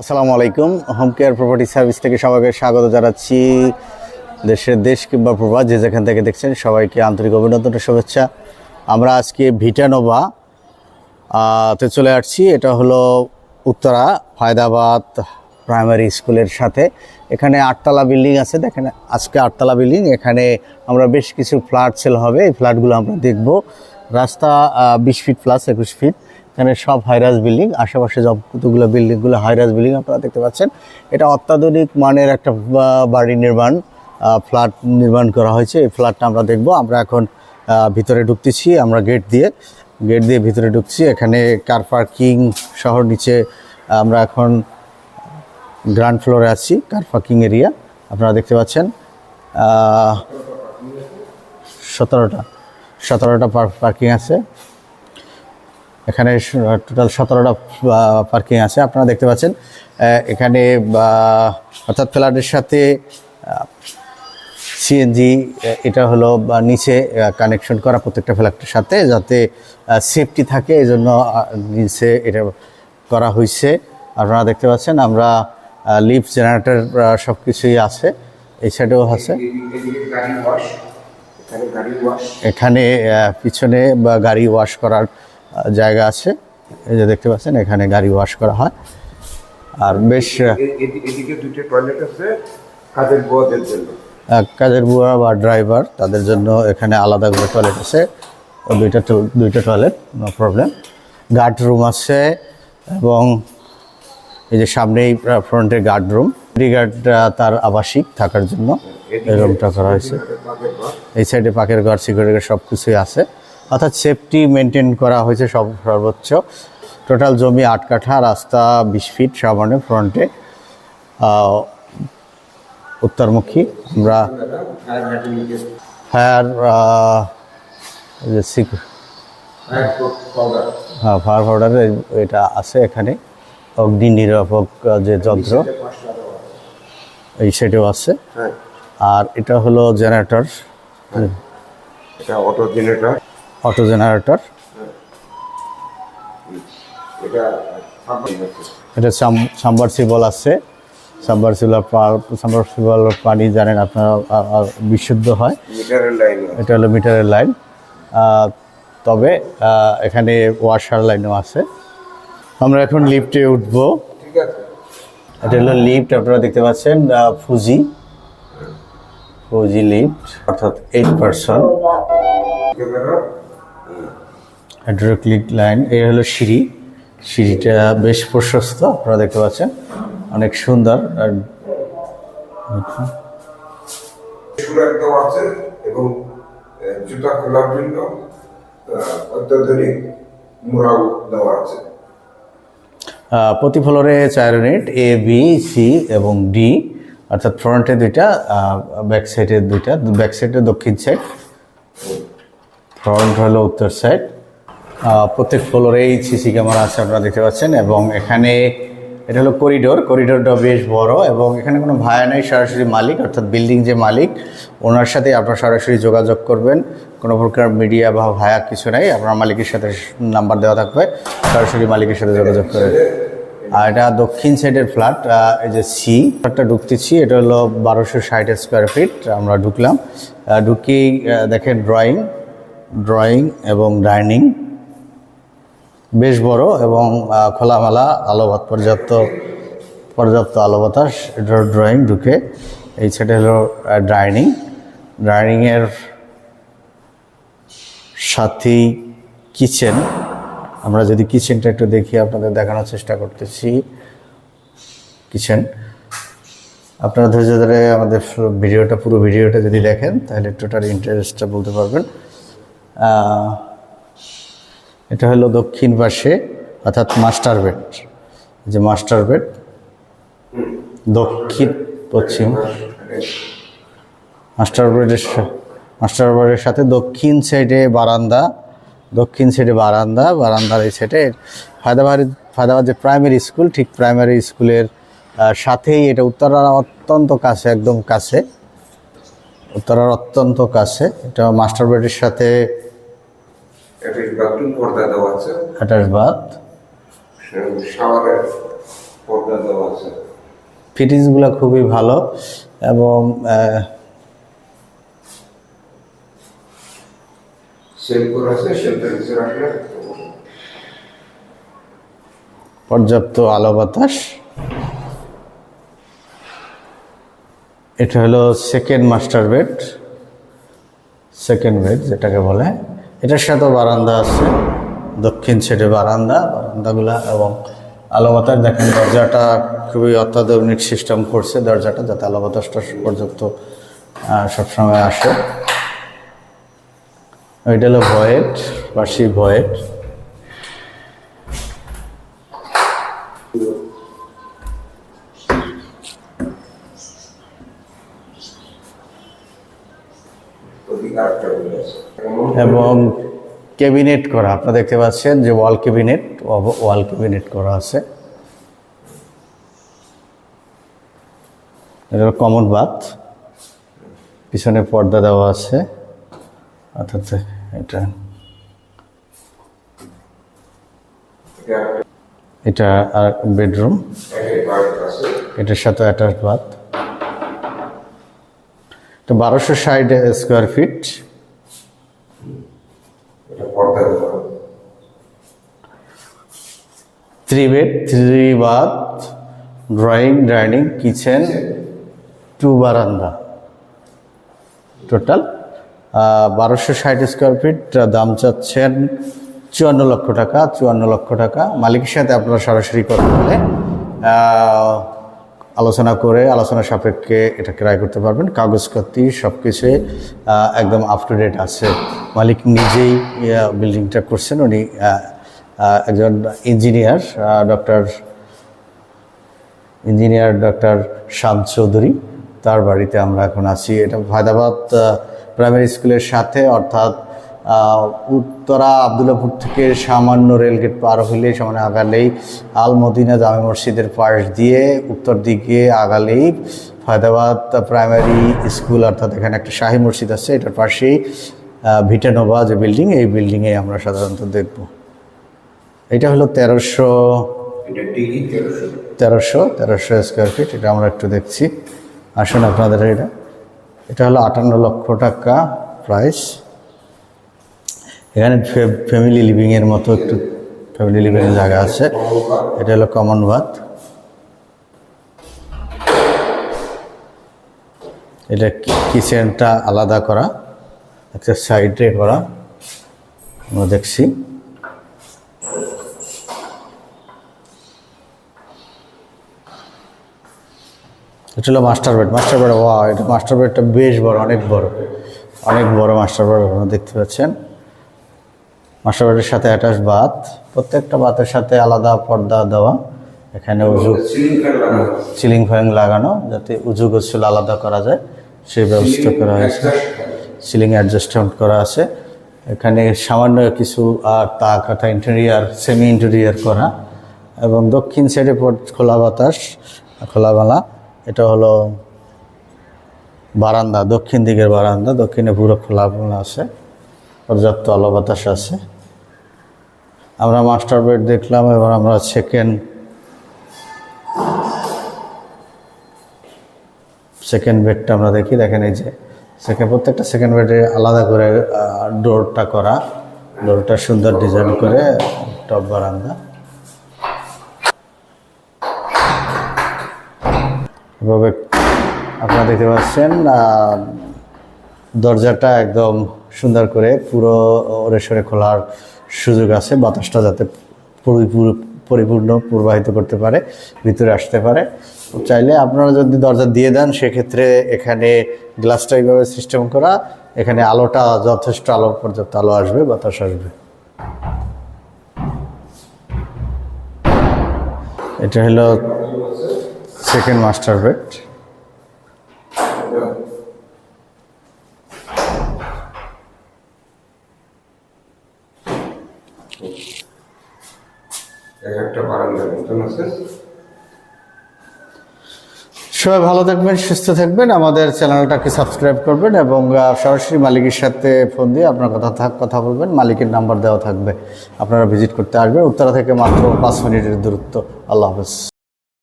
আসসালামু আলাইকুম। Home care property service থেকে সবাইকে স্বাগত জানাচ্ছি। দেশের দেশ কিংবা প্রবাস যে যেখান থেকে দেখছেন, সবাইকে আন্তরিক অভিনন্দন শুভেচ্ছা। আমরা আজকে ভিটানোভা তে চলে আসছি। এটা হলো উত্তরা ফায়দাবাদ প্রাইমারি স্কুলের সাথে। এখানে আটতলা বিল্ডিং আছে, দেখেন আজকে আটতলা বিল্ডিং। এখানে আমরা বেশ কিছু ফ্ল্যাট সেল হবে। এই ফ্ল্যাটগুলো আমরা দেখব। রাস্তা বিশ ফিট প্লাস একুশ ফিট। এখানে সব হাইরাজ বিল্ডিং আশেপাশে সব কতগুলো বিল্ডিংগুলো হাইরাজ বিল্ডিং আপনারা দেখতে পাচ্ছেন, এটা অত্যাধুনিক মানের একটা বাড়ি নির্মাণ ফ্ল্যাট নির্মাণ করা হয়েছে। এই ফ্ল্যাটটা আমরা দেখব। আমরা এখন ভিতরে ঢুকতেছি, আমরা গেট দিয়ে গেট দিয়ে ভিতরে ঢুকছি। এখানে কার পার্কিং শহর নিচে, আমরা এখন গ্রাউন্ড ফ্লোরে আছি কার পার্কিং এরিয়া আপনারা দেখতে পাচ্ছেন সতেরোটা সতেরোটা পার্কিং আছে। এখানে টোটাল সতেরোটা পার্কিং আছে। আপনারা দেখতে পাচ্ছেন এখানে অর্থাৎ ফ্ল্যাটের সাথে সিএনজি এটা হলো বা নিচে কানেকশন করা প্রত্যেকটা ফ্ল্যাটের সাথে যাতে সেফটি থাকে এই জন্য নিচে এটা করা হয়েছে আপনারা দেখতে পাচ্ছেন আমরা লিফট জেনারেটর সব কিছুই আছে এই সাইডেও আছে। এখানে পিছনে বা গাড়ি ওয়াশ করার জায়গা আছে। এই যে দেখতে পাচ্ছেন এখানে গাড়ি ওয়াশ করা হয়। আর বেশ এদিকে দুইটা টয়লেট আছে কাজের জন্য কাজের বুয়া বা ড্রাইভার তাদের জন্য এখানে আলাদা করে টয়লেট আছে। দুইটা দুইটা toilet no problem guard room আছে এবং এই যে সামনেই ফ্রন্টে গার্ড রুম গার্ড তার আবাসিক থাকার জন্য এই রুমটা করা হয়েছে। এই সাইডে পাকের ঘর সিকিউরিটি সব কিছুই আছে। অর্থাৎ সেফটি মেনটেন করা হয়েছে সব সর্বোচ্চ। টোটাল জমি আট কাঠা রাস্তা বিশ ফিট সামনে ফ্রন্টে উত্তরমুখী আমরা ফায়ার হ্যাঁ ফায়ার পাউডারের এটা আছে এখানে। অগ্নি নিরাপক যে যন্ত্র। এই সাইডেও আছে। হ্যাঁ। আর এটা হলো generator auto generator auto generator এটা সাম্বারসিবল আছে। সাম্বারসিবল সাম্বারসিবল পানি জানেন আপনারা বিশুদ্ধ হয়। লাইন এটা হলো মিটারের লাইন। তবে এখানে ওয়াশার লাইনও আছে। আমরা এখন লিফটে উঠব। এটা হলো লিফট আপনারা দেখতে পাচ্ছেন ফুজি ফুজি লিফট অর্থাৎ এইট পার্সন হাইড্রোক্লিক লাইন এই হলো সিঁড়ি। সিঁড়িটা বেশ প্রশস্ত আপনারা দেখতে পাচ্ছেন। অনেক সুন্দর আর সুরাক দেওয়া আছে এবং জুতা খোলার জন্য অত্যাধুনিক মোড়াও দেওয়া আছে। প্রতি ফ্লোরে চার ইউনিট এ বি সি এবং ডি অর্থাৎ ফ্রন্টে দুইটা ব্যাক সাইডে দুইটা ব্যাক সাইডে দক্ষিণ সাইড ফ্রন্ট হলো উত্তর সাইড প্রত্যেক ফ্লোরেই সিসি ক্যামেরা আছে আপনারা দেখতে পাচ্ছেন, এবং এখানে এটা হলো করিডোর করিডোরটা বেশ বড়, এবং এখানে কোনো ভায়া নেই, সরাসরি মালিক, অর্থাৎ বিল্ডিং যে মালিক, ওনার সাথে আপনারা সরাসরি যোগাযোগ করবেন। কোনো প্রকার মিডিয়া বা ভায়া কিছু নাই, আপনার মালিকের সাথে নাম্বার দেওয়া থাকবে, সরাসরি মালিকের সাথে যোগাযোগ করে। আর এটা দক্ষিণ সাইডের ফ্ল্যাট এই যে সি ফ্ল্যাটটা ঢুকতেছি, এটা হলো বারোশো ষাট স্কোয়ার ফিট আমরা ঢুকলাম। ঢুকেই দেখেন ড্রয়িং ড্রয়িং এবং ডাইনিং বেশ বড় এবং খোলামেলা আলোবাত পর্যাপ্ত পর্যাপ্ত আলো বাতাস এটার ড্রয়িং ঢুকে। এই সেটা হলো ডাইনিং ডাইনিংয়ের সাথেই কিচেন আমরা যদি কিচেনটা একটু দেখি, আপনাদের দেখানোর চেষ্টা করতেছি। কিচেন আপনারা ধৈর্য ধরে আমাদের ভিডিওটা, পুরো ভিডিওটা যদি দেখেন, তাহলে টোটাল ইন্টারেস্টটা বলতে পারবেন। এটা হলো দক্ষিণ পাশে, অর্থাৎ মাস্টার বেড। যে মাস্টার বেড, দক্ষিণ পশ্চিম মাস্টার বেডের মাস্টার বেডের সাথে দক্ষিণ সাইডে বারান্দা, দক্ষিণ সাইডে বারান্দা, বারান্দার এই সাইডে ফায়দাবাদ ফায়দাবাদ যে প্রাইমারি স্কুল, ঠিক প্রাইমারি স্কুলের সাথেই এটা উত্তরার অত্যন্ত কাছে, একদম কাছে। উত্তরার অত্যন্ত কাছে। এটা মাস্টার বেডের সাথে একটা বাথরুম পর্দা দেওয়া আছে। অ্যাটাচ বাথ শাওয়ারের পর্দা দেওয়া আছে। ফিটিংসগুলো খুবই ভালো এবং পর্যাপ্ত আলো বাতাস। এটা হলো second master bed second bed যেটাকে বলে। এটার সাথেও বারান্দা আছে। দক্ষিণ সাইডে বারান্দা বারান্দাগুলা এবং আলো বাতাস দেখেন দরজাটা খুবই অত্যাধুনিক সিস্টেম করছে দরজাটা যাতে আলো বাতাসটা পর্যাপ্ত সবসময় আসে। এটা হলো ভয়েট পাশি ভয়েট এবং ক্যাবিনেট করা, আপনারা দেখতে পাচ্ছেন যে ওয়াল ক্যাবিনেট ওয়াল ক্যাবিনেট করা আছে। এটা কমন বাথ, পিছনে পর্দা দেওয়া আছে। অর্থাৎ এটা এটা আর বেডরুম, এটার সাথে অ্যাটাচ বাথ। এটা বারোশো ষাট square feet. Three bed three bath drawing dining kitchen, two বারান্দা। টোটাল বারোশো ষাট স্কোয়ার ফিট দাম চাচ্ছেন চুয়ান্ন লক্ষ টাকা, চুয়ান্ন লক্ষ টাকা। মালিকের সাথে আপনারা সরাসরি কথা বলে আলোচনা করে আলোচনা সাপেক্ষে এটা ক্রয় করতে পারবেন। কাগজপত্র সব কিছুই একদম আপ টু ডেট আছে। মালিক নিজেই বিল্ডিংটা করছেন। উনি একজন engineer doctor engineer doctor Shyam Chowdhury. তার বাড়িতে আমরা এখন আছি। এটা ফায়দাবাদ প্রাইমারি স্কুলের সাথে, অর্থাৎ উত্তরা আবদুল্লাপুর থেকে সামান্য রেলগেট পার হলে সামান্য আগালেই আল মদিনা জামে মসজিদের পাশ দিয়ে উত্তর দিকে আগালেই ফায়দাবাদ প্রাইমারি স্কুল, অর্থাৎ এখানে একটা শাহী মসজিদ আছে, এটার পাশেই ভিটানোভা যে বিল্ডিং, এই বিল্ডিংয়ে আমরা সাধারণত দেখব। এটা হলো তেরোশো তেরোশো তেরোশো স্কোয়ার ফিট এটা আমরা একটু দেখছি। আসুন আপনাদের এটা। এটা হলো আটান্ন লক্ষ টাকা প্রাইস এখানে ফ্যামিলি লিভিংয়ের মতো একটু ফ্যামিলি লিভিংয়ের জায়গা আছে। এটা হলো কমন বাথ এটা কিচেনটা আলাদা করা, একটা সাইডে করা। আমরা দেখছি। এটা হলো মাস্টার বেড মাস্টার বেড ওয়া এটা মাস্টার বেডটা বেশ বড়, অনেক বড়। অনেক বড় মাস্টার বেড আপনারা দেখতে পাচ্ছেন। মাস্টার বেডের সাথে অ্যাটাচ বাথ প্রত্যেকটা বাথের সাথে আলাদা পর্দা দেওয়া। এখানে উজু সিলিং ফ্যান লাগানো। যাতে উজু গোসল আলাদা করা যায়। সেই ব্যবস্থা করা হয়েছে। সিলিং অ্যাডজাস্টমেন্ট করা আছে। এখানে সামান্য কিছু আর তা কাটা ইন্টেরিয়ার সেমি ইন্টেরিয়ার করা। এবং দক্ষিণ সাইডে খোলা বাতাস খোলামেলা এটা হলো বারান্দা দক্ষিণ দিকের বারান্দা। দক্ষিণে পুরো খোলামেলা আছে। পর্যাপ্ত আলো বাতাস আছে। আমরা মাস্টার বেড দেখলাম, এবার আমরা সেকেন্ড সেকেন্ড বেডটা আমরা দেখি। দেখেন এই যে সেকেন্ড প্রত্যেকটা সেকেন্ড বেডে আলাদা করে ডোরটা করা। ডোরটা সুন্দর ডিজাইন করে টপ বারান্দা। এভাবে আপনারা দেখতে পাচ্ছেন দরজাটা একদম সুন্দর করে পুরো ওরেশরে খোলার সুযোগ আছে, বাতাসটা যাতে পরিপূর্ণ প্রবাহিত করতে পারে, ভিতরে আসতে পারে। চাইলে আপনারা যদি দরজা দিয়ে দেন, সেক্ষেত্রে এখানে গ্লাসটা এইভাবে সিস্টেম করা, এখানে আলোটা যথেষ্ট আলো পর্যাপ্ত আলো আসবে, বাতাস আসবে। এটা হলো সেকেন্ড মাস্টার বেড একটা বারান্দার মতন আছে। সবাই ভালো থাকবেন, সুস্থ থাকবেন। আমাদের চ্যানেলটাকে সাবস্ক্রাইব করবেন এবং সরাসরি মালিকের সাথে ফোন দিয়ে আপনার কথা থাক, কথা বলবেন। মালিকের নাম্বার দেওয়া থাকবে। আপনারা ভিজিট করতে আসবেন। উত্তরা থেকে মাত্র পাঁচ মিনিটের দূরত্ব। আল্লাহ হাফেজ।